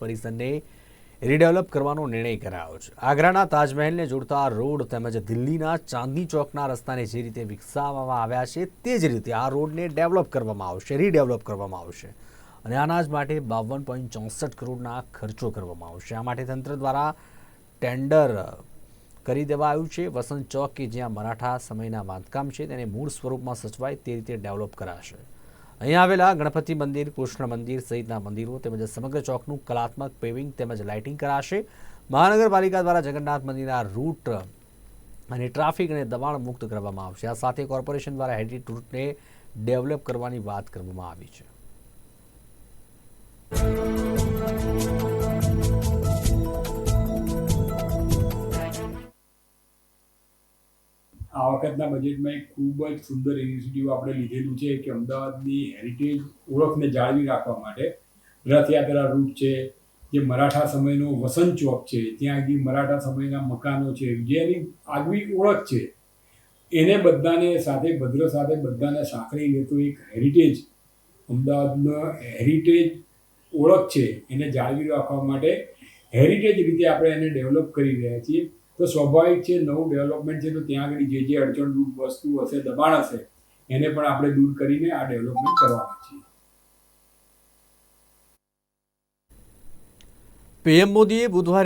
પરિસરને redevelop કરવાનો નિર્ણય કરાયો છે. આગ્રાના તાજમહેલને જોડતા રોડ તેમજ દિલ્હીના ચાંદની ચોકના રસ્તાને જે રીતે વિકસાવવામાં આવ્યા છે, તે જ રીતે આ રોડને ડેવલપ કરવામાં આવશે, રીડેવલપ કરવામાં આવશે અને અનાજ માટે બાવન પોઈન્ટ ચોસઠ કરોડના ખર્ચો કરવામાં આવશે. આ માટે તંત્ર દ્વારા ટેન્ડર કરી દેવાયું છે. વસંત ચોક કે જ્યાં મરાઠા સમયના બાંધકામ છે, તેને મૂળ સ્વરૂપમાં સચવાય તે રીતે ડેવલપ કરાશે. અહીં આવેલા ગણપતિ મંદિર, કૃષ્ણ મંદિર સહિતના મંદિરો તેમજ સમગ્ર ચોકનું કલાત્મક પેવિંગ તેમજ લાઇટિંગ કરાશે. મહાનગરપાલિકા દ્વારા જગન્નાથ મંદિરના રૂટ અને ટ્રાફિક અને દબાણ મુક્ત કરવામાં આવશે. આ સાથે કોર્પોરેશન દ્વારા હેરિટેજ રૂટને ડેવલપ કરવાની વાત કરવામાં આવી છે. આ વખતના બજેટમાં એક ખૂબ જ સુંદર ઇનિશિયેટિવ આપણે લીધેલું છે કે અમદાવાદની હેરિટેજ ઓળખને જાળવી રાખવા માટે રથયાત્રા રૂટ છે, જે મરાઠા સમયનો વસંત ચોક છે, ત્યાં આગી મરાઠા સમયના મકાનો છે, જેની આગવી ઓળખ છે. એને બધાને સાથે, ભદ્ર સાથે બધાને સાંકળી લેતો એક હેરિટેજ અમદાવાદનો હેરિટેજ ઓળખ છે, એને જાળવી રાખવા માટે હેરિટેજ રીતે આપણે એને ડેવલપ કરી રહ્યા છીએ. તો સ્વાભાવિક છે, નવું ડેવલપમેન્ટ છે, તો ત્યાં આગળ જે જે અડચણરૂપ વસ્તુ હશે, દબાણ હશે, એને પણ આપણે દૂર કરીને આ ડેવલપમેન્ટ કરવાના છીએ. પીએમ મોદીએ બુધવારે